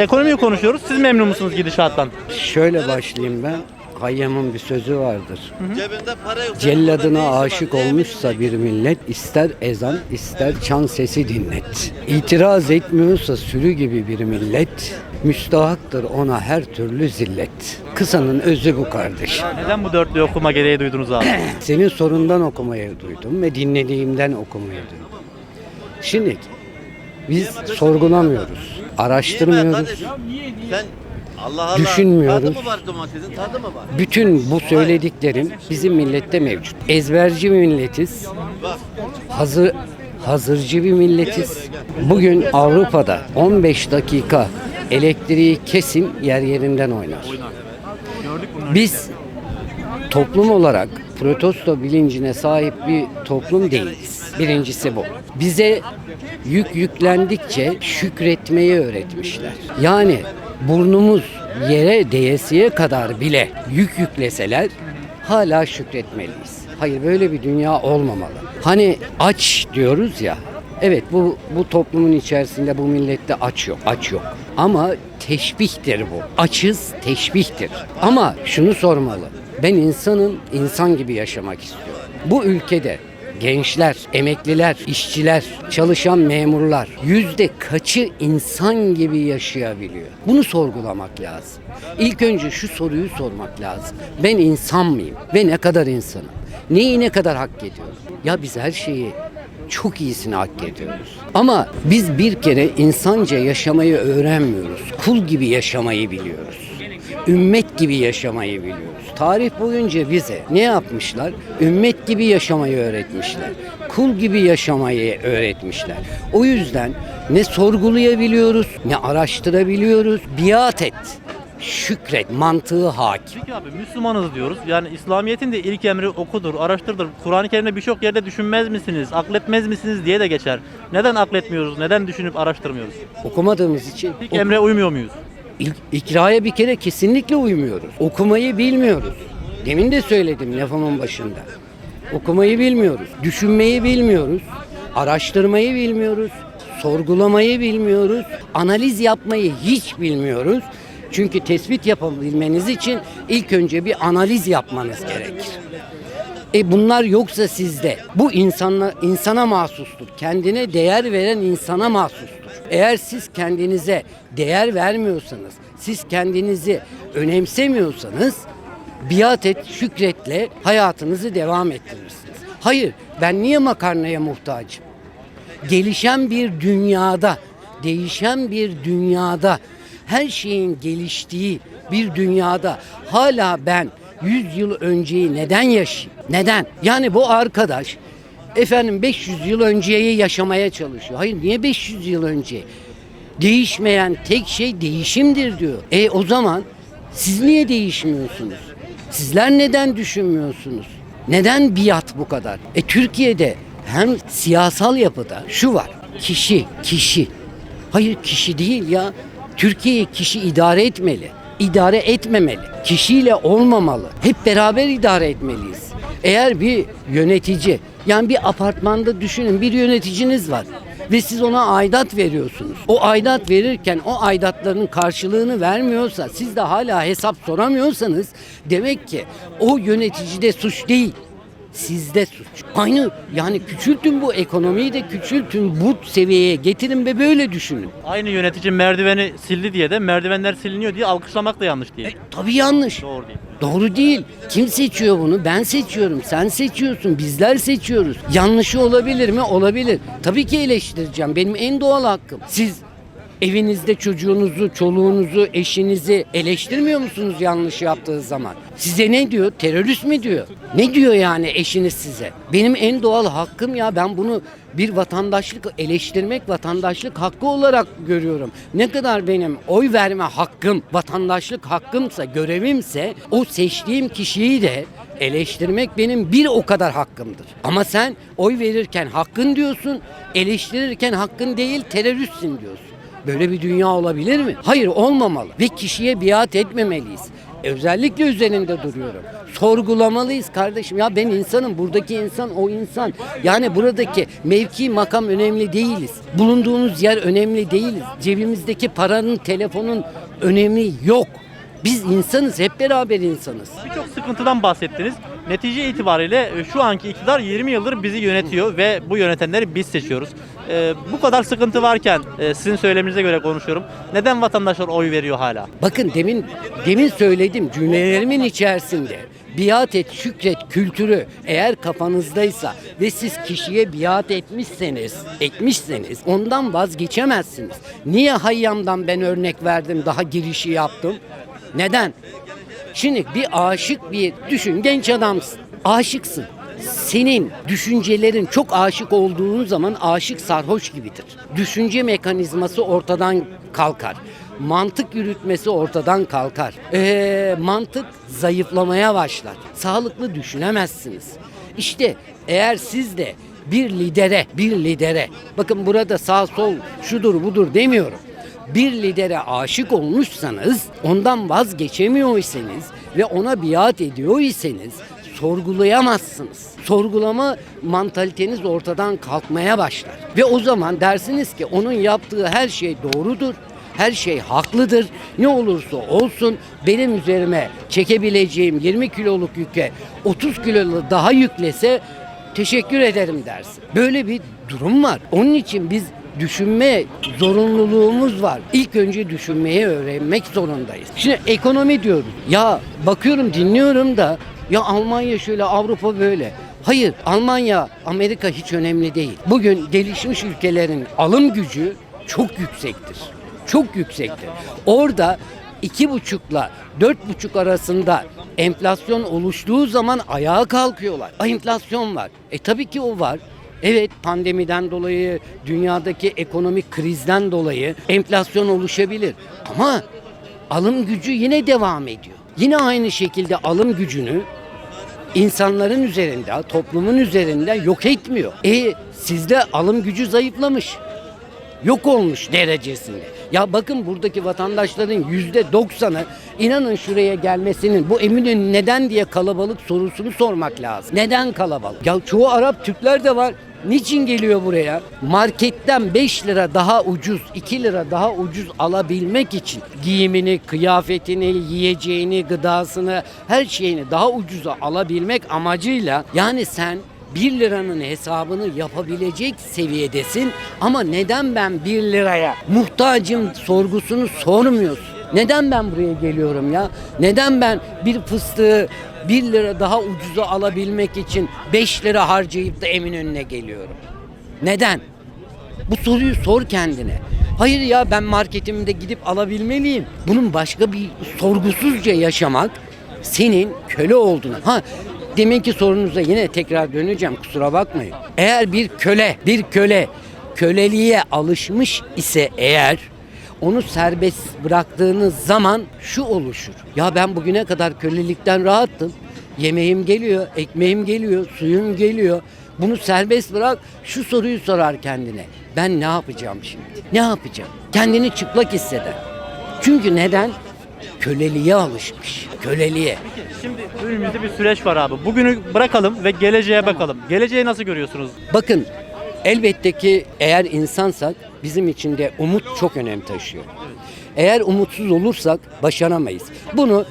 Ekonomiyi konuşuyoruz. Siz memnun musunuz gidişattan? Şöyle başlayayım ben. Hayyam'ın bir sözü vardır. Cebinde para yok. Celladına aşık olmuşsa bir millet ister ezan ister çan sesi dinlet. İtiraz etmiyorsa sürü gibi bir millet müstahaktır ona her türlü zillet. Kısanın özü bu kardeş. Neden bu dörtlü okuma gereği duydunuz abi? Senin sorundan okumayı duydum ve dinlediğimden okumayı duydum. Şimdi biz sorgulamıyoruz, araştırmıyoruz. Sen Allah Allah. Düşünmüyoruz. Tadı mı var domatesin? Tadı mı var? Bütün bu söylediklerim bizim millette mevcut. Ezberci bir milletiz. Hazır hazırcı bir milletiz. Bugün Avrupa'da 15 dakika elektriği kesin yer yerinden oynar. Gördük bunu. Biz toplum olarak protesto bilincine sahip bir toplum değiliz. Birincisi bu. Bize yük yüklendikçe şükretmeyi öğretmişler. Yani burnumuz yere değesiye kadar bile yük yükleseler hala şükretmeliyiz. Hayır böyle bir dünya olmamalı. Hani aç diyoruz ya. Evet bu bu toplumun içerisinde bu millette aç yok. Aç yok. Ama teşbihtir bu. Açız teşbihtir. Ama şunu sormalı. Ben insanım, insan gibi yaşamak istiyorum. Bu ülkede gençler, emekliler, işçiler, çalışan memurlar yüzde kaçı insan gibi yaşayabiliyor? Bunu sorgulamak lazım. İlk önce şu soruyu sormak lazım. Ben insan mıyım? Ve ne kadar insanım? Neyi ne kadar hak ediyorum? Ya biz her şeyi çok iyisini hak ediyoruz. Ama biz bir kere insanca yaşamayı öğrenmiyoruz. Kul gibi yaşamayı biliyoruz. Ümmet gibi yaşamayı biliyoruz. Tarih boyunca bize ne yapmışlar? Ümmet gibi yaşamayı öğretmişler. Kul gibi yaşamayı öğretmişler. O yüzden ne sorgulayabiliyoruz, ne araştırabiliyoruz. Biat et, şükret mantığı hakim. Peki abi Müslümanız diyoruz. Yani İslamiyet'in de ilk emri okudur, araştırdır. Kur'an-ı Kerim'de birçok yerde düşünmez misiniz, akletmez misiniz diye de geçer. Neden akletmiyoruz, neden düşünüp araştırmıyoruz? Okumadığımız için İlk emre uymuyor muyuz? İkraya bir kere kesinlikle uymuyoruz. Okumayı bilmiyoruz. Demin de söyledim lafımın başında. Okumayı bilmiyoruz. Düşünmeyi bilmiyoruz. Araştırmayı bilmiyoruz. Sorgulamayı bilmiyoruz. Analiz yapmayı hiç bilmiyoruz. Çünkü tespit yapabilmeniz için ilk önce bir analiz yapmanız gerekir. E bunlar yoksa sizde bu insanla insana mahsustur. Kendine değer veren insana mahsustur. Eğer siz kendinize değer vermiyorsanız, siz kendinizi önemsemiyorsanız biat et, şükretle hayatınızı devam ettirirsiniz. Hayır, ben niye makarnaya muhtacım? gelişen bir dünyada, değişen bir dünyada, her şeyin geliştiği bir dünyada hala ben 100 yıl önceyi neden yaşayayım? Neden? Yani bu arkadaş efendim 500 yıl önceyi yaşamaya çalışıyor. Hayır niye 500 yıl önce? Değişmeyen tek şey değişimdir diyor. E o zaman siz niye değişmiyorsunuz? Sizler neden düşünmüyorsunuz? Neden biat bu kadar? E Türkiye'de hem siyasal yapıda şu var. Kişi, kişi. Hayır kişi değil ya. Türkiye'yi kişi idare etmeli. İdare etmemeli. Kişiyle olmamalı. Hep beraber idare etmeliyiz. Eğer bir yönetici, yani bir apartmanda düşünün bir yöneticiniz var ve siz ona aidat veriyorsunuz. O aidat verirken o aidatların karşılığını vermiyorsa, siz de hala hesap soramıyorsanız demek ki o yöneticide suç değil. Sizde suç. Aynı yani küçültün bu ekonomiyi de küçültün bu seviyeye getirin ve böyle düşünün. Aynı yönetici merdiveni sildi diye de merdivenler siliniyor diye alkışlamak da yanlış değil. Tabii yanlış. Doğru değil. Doğru değil. Kim seçiyor bunu? Ben seçiyorum. Sen seçiyorsun. Bizler seçiyoruz. Yanlışı olabilir mi? Olabilir. Tabii ki eleştireceğim. Benim en doğal hakkım. Siz evinizde çocuğunuzu, çoluğunuzu, eşinizi eleştirmiyor musunuz yanlış yaptığı zaman? Size ne diyor? Terörist mi diyor? Ne diyor yani eşiniz size? Benim en doğal hakkım ya ben bunu bir vatandaşlık eleştirmek vatandaşlık hakkı olarak görüyorum. Ne kadar benim oy verme hakkım, vatandaşlık hakkımsa, görevimse o seçtiğim kişiyi de eleştirmek benim bir o kadar hakkımdır. Ama sen oy verirken hakkın diyorsun, eleştirirken hakkın değil teröristsin diyorsun. Böyle bir dünya olabilir mi? Hayır olmamalı ve kişiye biat etmemeliyiz. özellikle üzerinde duruyorum. Sorgulamalıyız kardeşim. Ya ben insanım, buradaki insan o insan. Yani buradaki mevki makam önemli değiliz. Bulunduğumuz yer önemli değiliz. Cebimizdeki paranın, telefonun önemi yok. Biz insanız, hep beraber insanız. Birçok sıkıntıdan bahsettiniz. Netice itibariyle e, şu anki iktidar 20 yıldır bizi yönetiyor ve bu yönetenleri biz seçiyoruz. E, bu kadar sıkıntı varken e, sizin söyleminize göre konuşuyorum. Neden vatandaşlar oy veriyor hala? Bakın demin demin söyledim cümlelerimin içerisinde biat et şükret kültürü eğer kafanızdaysa ve siz kişiye biat etmişseniz etmişseniz ondan vazgeçemezsiniz. Niye Hayyam'dan ben örnek verdim daha girişi yaptım? Neden? Şimdi bir aşık bir düşün genç adamsın. Aşıksın. Senin düşüncelerin çok aşık olduğun zaman aşık sarhoş gibidir. Düşünce mekanizması ortadan kalkar. Mantık yürütmesi ortadan kalkar. Ee, mantık zayıflamaya başlar. Sağlıklı düşünemezsiniz. İşte eğer siz de bir lidere, bir lidere, bakın burada sağ sol şudur budur demiyorum bir lidere aşık olmuşsanız, ondan vazgeçemiyorsanız ve ona biat ediyorsanız sorgulayamazsınız. Sorgulama mantaliteniz ortadan kalkmaya başlar. Ve o zaman dersiniz ki onun yaptığı her şey doğrudur. Her şey haklıdır. Ne olursa olsun benim üzerime çekebileceğim 20 kiloluk yüke 30 kiloluk daha yüklese teşekkür ederim dersin. Böyle bir durum var. Onun için biz düşünme zorunluluğumuz var. İlk önce düşünmeyi öğrenmek zorundayız. Şimdi ekonomi diyoruz. Ya bakıyorum dinliyorum da ya Almanya şöyle Avrupa böyle. Hayır Almanya, Amerika hiç önemli değil. Bugün gelişmiş ülkelerin alım gücü çok yüksektir. Çok yüksektir. Orada iki buçukla dört buçuk arasında enflasyon oluştuğu zaman ayağa kalkıyorlar. Ay enflasyon var. E tabii ki o var. Evet pandemiden dolayı, dünyadaki ekonomik krizden dolayı enflasyon oluşabilir. Ama alım gücü yine devam ediyor. Yine aynı şekilde alım gücünü insanların üzerinde, toplumun üzerinde yok etmiyor. E sizde alım gücü zayıflamış. Yok olmuş derecesinde. Ya bakın buradaki vatandaşların yüzde doksanı inanın şuraya gelmesinin bu Eminönü neden diye kalabalık sorusunu sormak lazım. Neden kalabalık? Ya çoğu Arap Türkler de var. Niçin geliyor buraya? Marketten 5 lira daha ucuz, 2 lira daha ucuz alabilmek için giyimini, kıyafetini, yiyeceğini, gıdasını, her şeyini daha ucuza alabilmek amacıyla yani sen 1 liranın hesabını yapabilecek seviyedesin ama neden ben 1 liraya muhtacım sorgusunu sormuyorsun? Neden ben buraya geliyorum ya? Neden ben bir fıstığı 1 lira daha ucuza alabilmek için 5 lira harcayıp da Eminönü'ne geliyorum? Neden? Bu soruyu sor kendine. Hayır ya ben marketimde gidip alabilmeliyim. Bunun başka bir sorgusuzca yaşamak senin köle olduğunu. Ha deminki sorunuza yine tekrar döneceğim kusura bakmayın. Eğer bir köle, bir köle köleliğe alışmış ise eğer onu serbest bıraktığınız zaman şu oluşur. Ya ben bugüne kadar kölelikten rahattım. Yemeğim geliyor, ekmeğim geliyor, suyum geliyor. Bunu serbest bırak, şu soruyu sorar kendine. Ben ne yapacağım şimdi? Ne yapacağım? Kendini çıplak hisseder. Çünkü neden? Köleliğe alışmış. Köleliğe. Şimdi önümüzde bir süreç var abi. Bugünü bırakalım ve geleceğe bakalım. Geleceği nasıl görüyorsunuz? Bakın elbette ki eğer insansak bizim için de umut çok önem taşıyor. Eğer umutsuz olursak başaramayız. Bunu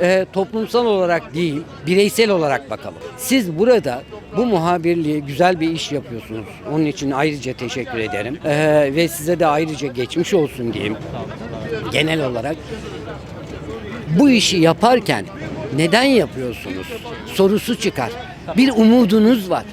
e, toplumsal olarak değil, bireysel olarak bakalım. Siz burada bu muhabirliği güzel bir iş yapıyorsunuz. Onun için ayrıca teşekkür ederim. E, ve size de ayrıca geçmiş olsun diyeyim. Genel olarak bu işi yaparken neden yapıyorsunuz sorusu çıkar. Bir umudunuz var.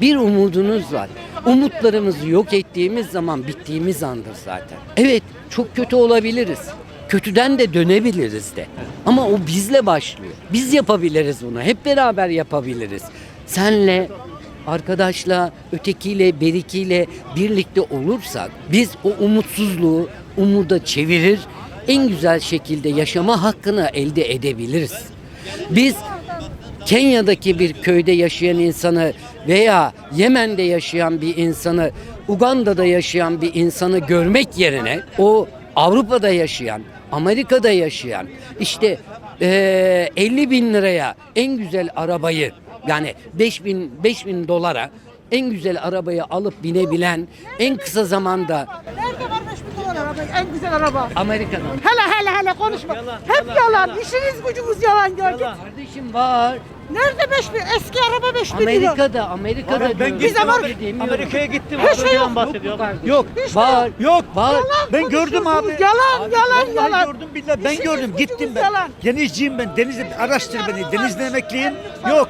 Bir umudunuz var. Umutlarımızı yok ettiğimiz zaman bittiğimiz andır zaten. Evet çok kötü olabiliriz. Kötüden de dönebiliriz de. Ama o bizle başlıyor. Biz yapabiliriz bunu. Hep beraber yapabiliriz. Senle, arkadaşla, ötekiyle, berikiyle birlikte olursak biz o umutsuzluğu umuda çevirir, en güzel şekilde yaşama hakkını elde edebiliriz. Biz Kenya'daki bir köyde yaşayan insanı veya Yemen'de yaşayan bir insanı, Uganda'da yaşayan bir insanı görmek yerine o Avrupa'da yaşayan, Amerika'da yaşayan işte eee 50 bin liraya en güzel arabayı yani 5 bin, 5 bin dolara en güzel arabayı alıp binebilen en kısa zamanda Nerede var 5 bin dolar araba? En güzel araba. Amerika'da. Hele hele hele konuşma. Hep yalan. İşiniz gücünüz yalan gördük. Kardeşim var. Nerede 5 bin? Eski araba 5 bin lira. Amerika'da, Amerika'da Ben diyorum. gittim Biz abi. Amerika'ya gittim. Her şey yok. bahsediyor. Yok. Var. Yok. Var. Yalan Ben gördüm abi. Yalan, yalan, Vallahi yalan. gördüm billahi ben İşiniz gördüm gittim ben. yalan. Denizciyim ben. Denizli araştır beni. Denizli emekliyim. Yok.